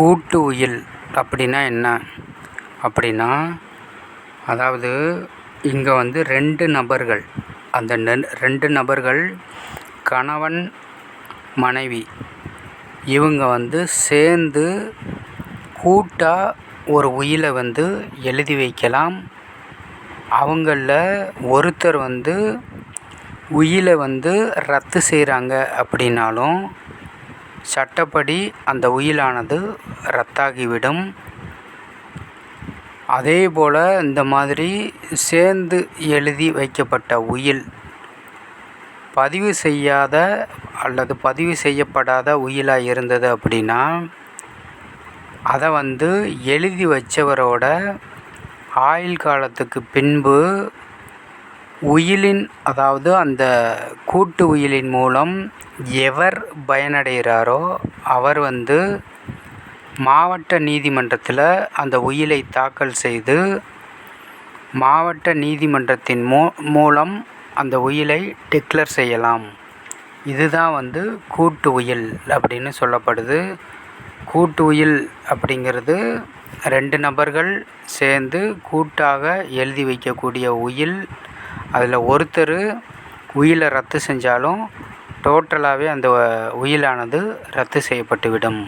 கூட்டு உயில் அப்படின்னா என்ன? அப்படின்னா அதாவது இங்கே வந்து ரெண்டு நபர்கள் அந்த நென் ரெண்டு நபர்கள் கணவன் மனைவி இவங்க வந்து சேர்ந்து கூட்டாக ஒரு உயிலை வந்து எழுதி வைக்கலாம். அவங்களில் ஒருத்தர் வந்து உயிலை வந்து ரத்து செய்கிறாங்க அப்படின்னாலும் சட்டப்படி அந்த உயிலானது ரத்தாகிவிடும். அதேபோல் இந்த மாதிரி சேர்ந்து எழுதி வைக்கப்பட்ட உயில் பதிவு செய்யாத அல்லது பதிவு செய்யப்படாத உயிலாக இருந்தது அப்படின்னா அதை வந்து எழுதி வச்சவரோட ஆயுள் காலத்துக்கு பின்பு உயிலின் அதாவது அந்த கூட்டு உயிலின் மூலம் எவர் பயனடைகிறாரோ அவர் வந்து மாவட்ட நீதிமன்றத்தில் அந்த உயிலை தாக்கல் செய்து மாவட்ட நீதிமன்றத்தின் மூ மூலம் அந்த உயிலை டிக்ளர் செய்யலாம். இதுதான் வந்து கூட்டு உயில் அப்படின்னு சொல்லப்படுது. கூட்டு உயில் அப்படிங்கிறது ரெண்டு நபர்கள் சேர்ந்து கூட்டாக எழுதி வைக்கக்கூடிய உயில் அதில் ஒருத்தர் உயிலை ரத்து செஞ்சாலும் டோட்டலாகவே அந்த உயிலானது ரத்து செய்யப்பட்டு விடும்